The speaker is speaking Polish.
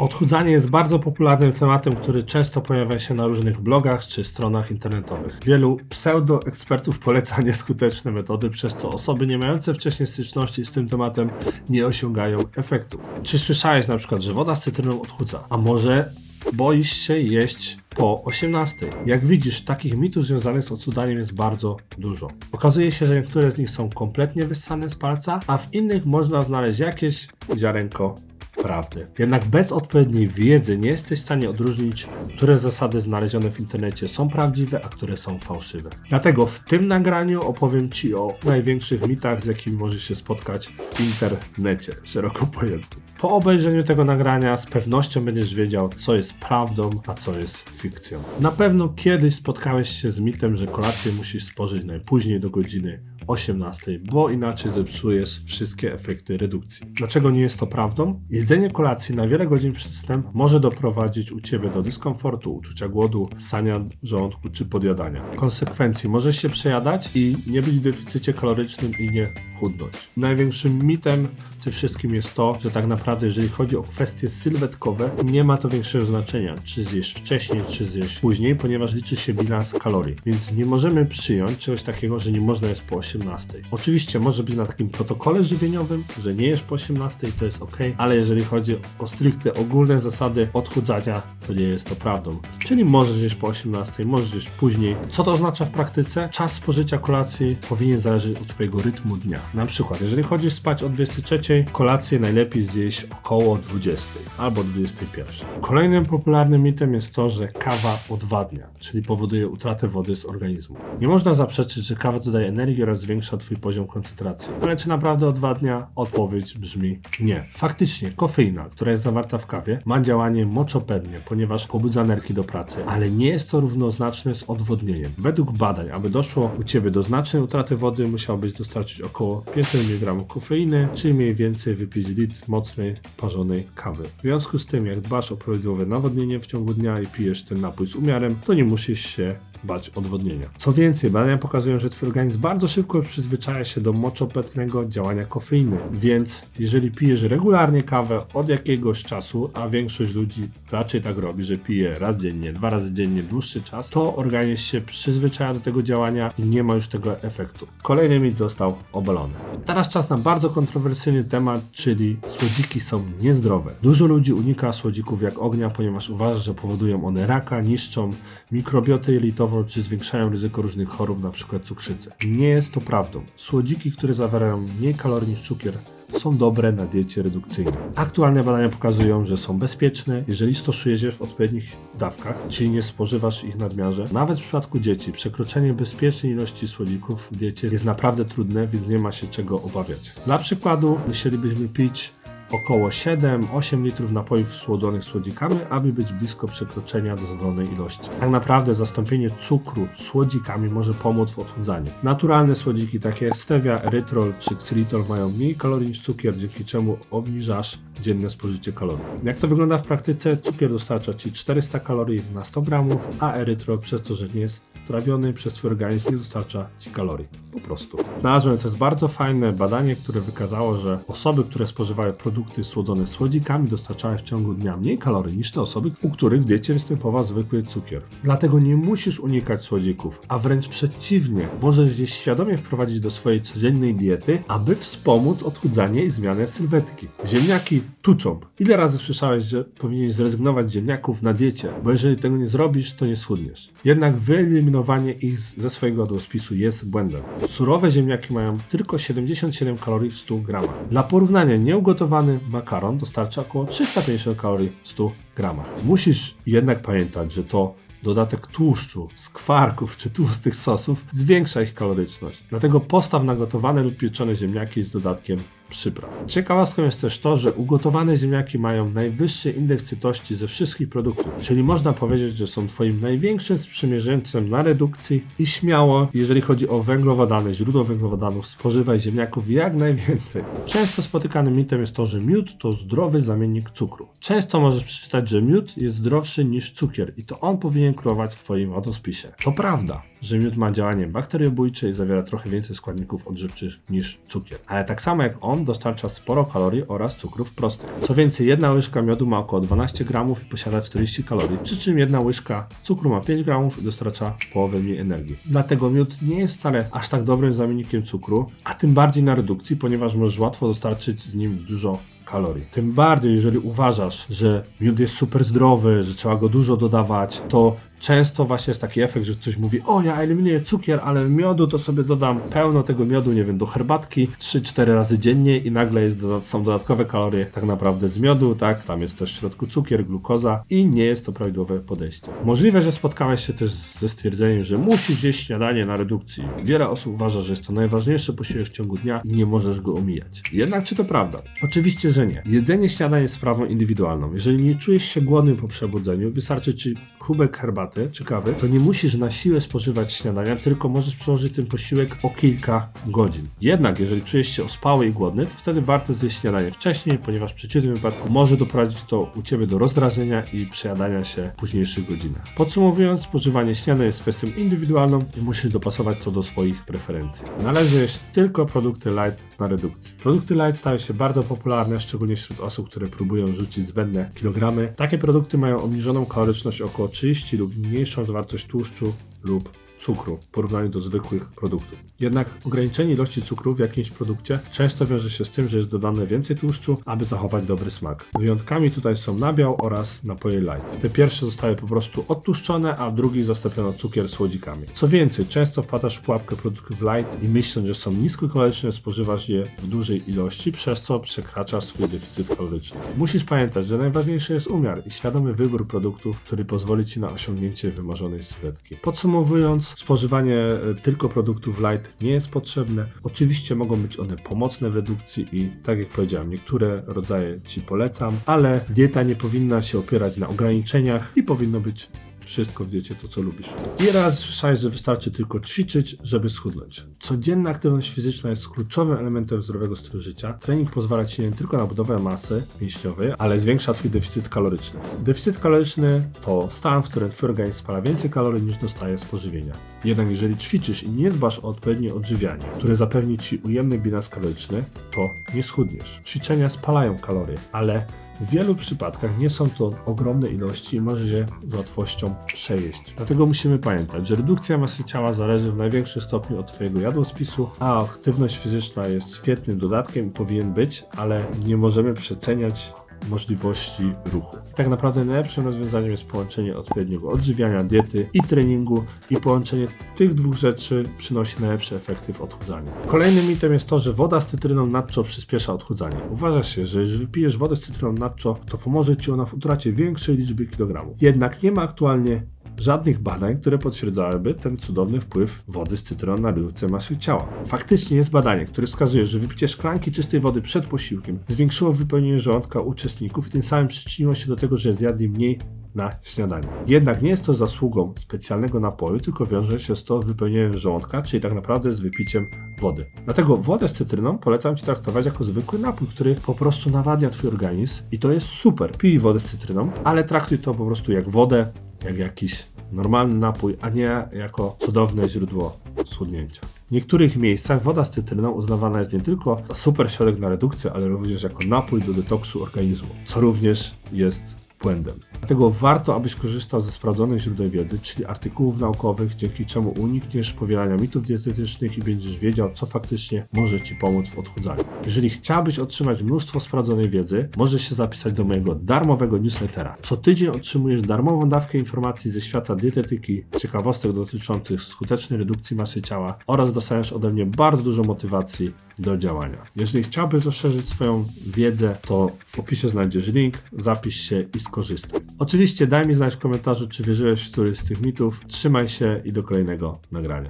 Odchudzanie jest bardzo popularnym tematem, który często pojawia się na różnych blogach czy stronach internetowych. Wielu pseudo-ekspertów poleca nieskuteczne metody, przez co osoby nie mające wcześniej styczności z tym tematem nie osiągają efektów. Czy słyszałeś na przykład, że woda z cytryną odchudza? A może boisz się jeść po 18. Jak widzisz, takich mitów związanych z odchudzaniem jest bardzo dużo. Okazuje się, że niektóre z nich są kompletnie wyssane z palca, a w innych można znaleźć jakieś ziarenko prawdy. Jednak bez odpowiedniej wiedzy nie jesteś w stanie odróżnić, które zasady znalezione w internecie są prawdziwe, a które są fałszywe. Dlatego w tym nagraniu opowiem Ci o największych mitach, z jakimi możesz się spotkać w internecie, szeroko pojętym. Po obejrzeniu tego nagrania z pewnością będziesz wiedział, co jest prawdą, a co jest fikcją. Na pewno kiedyś spotkałeś się z mitem, że kolację musisz spożyć najpóźniej do godziny 18, bo inaczej zepsujesz wszystkie efekty redukcji. Dlaczego nie jest to prawdą? Jedzenie kolacji na wiele godzin przed snem może doprowadzić u Ciebie do dyskomfortu, uczucia głodu, sania żołądku czy podjadania. Konsekwencji możesz się przejadać i nie być w deficycie kalorycznym i nie chudnąć. Największym mitem w tym wszystkim jest to, że tak naprawdę jeżeli chodzi o kwestie sylwetkowe, nie ma to większego znaczenia, czy zjesz wcześniej, czy zjesz później, ponieważ liczy się bilans kalorii. Więc nie możemy przyjąć czegoś takiego, że nie można jeść po 18. Oczywiście może być na takim protokole żywieniowym, że nie jesz po 18 i to jest ok, ale jeżeli chodzi o stricte ogólne zasady odchudzania, to nie jest to prawdą. Czyli możesz jeść po 18, możesz jeść później. Co to oznacza w praktyce? Czas spożycia kolacji powinien zależeć od Twojego rytmu dnia. Na przykład, jeżeli chodzisz spać o 23, kolację najlepiej zjeść około 20 albo 21. Kolejnym popularnym mitem jest to, że kawa odwadnia, czyli powoduje utratę wody z organizmu. Nie można zaprzeczyć, że kawa dodaje energii oraz zwiększa Twój poziom koncentracji. Ale czy naprawdę odwadnia? Odpowiedź brzmi nie. Faktycznie, kofeina, która jest zawarta w kawie, ma działanie moczopędnie, ponieważ pobudza nerki do pracy, ale nie jest to równoznaczne z odwodnieniem. Według badań, aby doszło u Ciebie do znacznej utraty wody, musiałbyś dostarczyć około 500 mg kofeiny, czyli mniej więcej wypić litr mocnej, parzonej kawy. W związku z tym, jak dbasz o prawidłowe nawodnienie w ciągu dnia i pijesz ten napój z umiarem, to nie musisz się bać odwodnienia. Co więcej, badania pokazują, że Twój organizm bardzo szybko przyzwyczaja się do moczopętnego działania kofeiny, więc jeżeli pijesz regularnie kawę od jakiegoś czasu, a większość ludzi raczej tak robi, że pije raz dziennie, dwa razy dziennie dłuższy czas, to organizm się przyzwyczaja do tego działania i nie ma już tego efektu. Kolejny mit został obalony. Teraz czas na bardzo kontrowersyjny temat, czyli słodziki są niezdrowe. Dużo ludzi unika słodzików jak ognia, ponieważ uważa, że powodują one raka, niszczą mikrobiotę jelitową, czy zwiększają ryzyko różnych chorób, np. cukrzycy. Nie jest to prawdą. Słodziki, które zawierają mniej kalorii niż cukier, są dobre na diecie redukcyjnej. Aktualne badania pokazują, że są bezpieczne, jeżeli stosujesz je w odpowiednich dawkach, czyli nie spożywasz ich nadmiarze. Nawet w przypadku dzieci przekroczenie bezpiecznej ilości słodzików w diecie jest naprawdę trudne, więc nie ma się czego obawiać. Dla przykładu musielibyśmy pić około 7-8 litrów napojów słodzonych słodzikami, aby być blisko przekroczenia dozwolonej ilości. Tak naprawdę zastąpienie cukru słodzikami może pomóc w odchudzaniu. Naturalne słodziki takie jak stevia, erytrol czy xylitol mają mniej kalorii niż cukier, dzięki czemu obniżasz dzienne spożycie kalorii. Jak to wygląda w praktyce? Cukier dostarcza Ci 400 kalorii na 100 gramów, a erytrol przez to, że nie jest trawiony przez Twój organizm nie dostarcza Ci kalorii. Po prostu. Znalazłem jest bardzo fajne badanie, które wykazało, że osoby, które spożywają produkty słodzone słodzikami dostarczają w ciągu dnia mniej kalorii niż te osoby, u których w diecie występował zwykły cukier. Dlatego nie musisz unikać słodzików, a wręcz przeciwnie, możesz je świadomie wprowadzić do swojej codziennej diety, aby wspomóc odchudzanie i zmianę sylwetki. Ziemniaki tuczą. Ile razy słyszałeś, że powinieneś zrezygnować z ziemniaków na diecie, bo jeżeli tego nie zrobisz, to nie schudniesz. Jednak wyeliminowanie ich ze swojego jadłospisu jest błędem. Surowe ziemniaki mają tylko 77 kalorii w 100 gramach. Dla porównania, nieugotowany makaron dostarcza około 350 kalorii w 100 gramach. Musisz jednak pamiętać, że to dodatek tłuszczu, skwarków czy tłustych sosów zwiększa ich kaloryczność. Dlatego postaw na gotowane lub pieczone ziemniaki z dodatkiem przypraw. Ciekawostką jest też to, że ugotowane ziemniaki mają najwyższy indeks sytości ze wszystkich produktów, czyli można powiedzieć, że są Twoim największym sprzymierzeńcem na redukcji i śmiało, jeżeli chodzi o węglowodany, źródło węglowodanów, spożywaj ziemniaków jak najwięcej. Często spotykanym mitem jest to, że miód to zdrowy zamiennik cukru. Często możesz przeczytać, że miód jest zdrowszy niż cukier i to on powinien królować w Twoim jadłospisie. To prawda. Że miód ma działanie bakteriobójcze i zawiera trochę więcej składników odżywczych niż cukier. Ale tak samo jak on dostarcza sporo kalorii oraz cukrów prostych. Co więcej, jedna łyżka miodu ma około 12 gramów i posiada 40 kalorii, przy czym jedna łyżka cukru ma 5 gramów i dostarcza połowę mniej energii. Dlatego miód nie jest wcale aż tak dobrym zamiennikiem cukru, a tym bardziej na redukcji, ponieważ możesz łatwo dostarczyć z nim dużo kalorii. Tym bardziej, jeżeli uważasz, że miód jest super zdrowy, że trzeba go dużo dodawać, to często właśnie jest taki efekt, że ktoś mówi, o ja eliminuję cukier, ale miodu to sobie dodam pełno tego miodu, nie wiem, do herbatki 3-4 razy dziennie i nagle jest, są dodatkowe kalorie tak naprawdę z miodu, tak, tam jest też w środku cukier, glukoza i nie jest to prawidłowe podejście. Możliwe, że spotkałeś się też ze stwierdzeniem, że musisz jeść śniadanie na redukcji. Wiele osób uważa, że jest to najważniejszy posiłek w ciągu dnia i nie możesz go omijać. Jednak czy to prawda? Oczywiście, że nie. Jedzenie śniadania jest sprawą indywidualną. Jeżeli nie czujesz się głodny po przebudzeniu, wystarczy ci kubek herbaty czy kawy, to nie musisz na siłę spożywać śniadania, tylko możesz przełożyć ten posiłek o kilka godzin. Jednak jeżeli czujesz się ospały i głodny, to wtedy warto zjeść śniadanie wcześniej, ponieważ w przeciwnym wypadku może doprowadzić to u Ciebie do rozdrażnienia i przejadania się w późniejszych godzinach. Podsumowując, spożywanie śniadania jest kwestią indywidualną i musisz dopasować to do swoich preferencji. Należy jeść tylko produkty light na redukcji. Produkty light stały się bardzo popularne, szczególnie wśród osób, które próbują rzucić zbędne kilogramy. Takie produkty mają obniżoną kaloryczność około 30 lub mniejszą zawartość tłuszczu lub cukru w porównaniu do zwykłych produktów. Jednak ograniczenie ilości cukru w jakimś produkcie często wiąże się z tym, że jest dodane więcej tłuszczu, aby zachować dobry smak. Wyjątkami tutaj są nabiał oraz napoje light. Te pierwsze zostały po prostu odtłuszczone, a w drugich zastąpiono cukier słodzikami. Co więcej, często wpadasz w pułapkę produktów light i myśląc, że są niskokaloryczne, spożywasz je w dużej ilości, przez co przekraczasz swój deficyt kaloryczny. Musisz pamiętać, że najważniejszy jest umiar i świadomy wybór produktów, który pozwoli Ci na osiągnięcie wymarzonej sylwetki. Podsumowując, spożywanie e, tylko produktów light nie jest potrzebne. Oczywiście mogą być one pomocne w redukcji i tak jak powiedziałem, niektóre rodzaje Ci polecam, ale dieta nie powinna się opierać na ograniczeniach i powinno być wszystko w diecie to, co lubisz. I raz słyszałeś, że wystarczy tylko ćwiczyć, żeby schudnąć. Codzienna aktywność fizyczna jest kluczowym elementem zdrowego stylu życia. Trening pozwala Ci nie tylko na budowę masy mięśniowej, ale zwiększa Twój deficyt kaloryczny. Deficyt kaloryczny to stan, w którym Twój organizm spala więcej kalorii niż dostaje z pożywienia. Jednak jeżeli ćwiczysz i nie dbasz o odpowiednie odżywianie, które zapewni Ci ujemny bilans kaloryczny, to nie schudniesz. Ćwiczenia spalają kalorie, ale w wielu przypadkach nie są to ogromne ilości i może je z łatwością przejeść. Dlatego musimy pamiętać, że redukcja masy ciała zależy w największym stopniu od Twojego jadłospisu, a aktywność fizyczna jest świetnym dodatkiem i powinien być, ale nie możemy przeceniać możliwości ruchu. Tak naprawdę najlepszym rozwiązaniem jest połączenie odpowiedniego odżywiania, diety i treningu i połączenie tych dwóch rzeczy przynosi najlepsze efekty w odchudzaniu. Kolejnym mitem jest to, że woda z cytryną natczo przyspiesza odchudzanie. Uważa się, że jeżeli pijesz wodę z cytryną natczo, to pomoże Ci ona w utracie większej liczby kilogramów. Jednak nie ma aktualnie żadnych badań, które potwierdzałyby ten cudowny wpływ wody z cytryną na redukcję masy ciała. Faktycznie jest badanie, które wskazuje, że wypicie szklanki czystej wody przed posiłkiem zwiększyło wypełnienie żołądka uczestników i tym samym przyczyniło się do tego, że zjadli mniej na śniadanie. Jednak nie jest to zasługą specjalnego napoju, tylko wiąże się z to wypełnieniem żołądka, czyli tak naprawdę z wypiciem wody. Dlatego wodę z cytryną polecam Ci traktować jako zwykły napój, który po prostu nawadnia Twój organizm i to jest super. Pij wodę z cytryną, ale traktuj to po prostu jak wodę, jak jakiś normalny napój, a nie jako cudowne źródło schudnięcia. W niektórych miejscach woda z cytryną uznawana jest nie tylko za super środek na redukcję, ale również jako napój do detoksu organizmu, co również jest błędem. Dlatego warto, abyś korzystał ze sprawdzonych źródeł wiedzy, czyli artykułów naukowych, dzięki czemu unikniesz powielania mitów dietetycznych i będziesz wiedział, co faktycznie może Ci pomóc w odchudzaniu. Jeżeli chciałbyś otrzymać mnóstwo sprawdzonej wiedzy, możesz się zapisać do mojego darmowego newslettera. Co tydzień otrzymujesz darmową dawkę informacji ze świata dietetyki, ciekawostek dotyczących skutecznej redukcji masy ciała oraz dostaniesz ode mnie bardzo dużo motywacji do działania. Jeżeli chciałbyś rozszerzyć swoją wiedzę, to w opisie znajdziesz link, zapisz się i skorzystaj. Oczywiście daj mi znać w komentarzu, czy wierzyłeś w któryś z tych mitów. Trzymaj się i do kolejnego nagrania.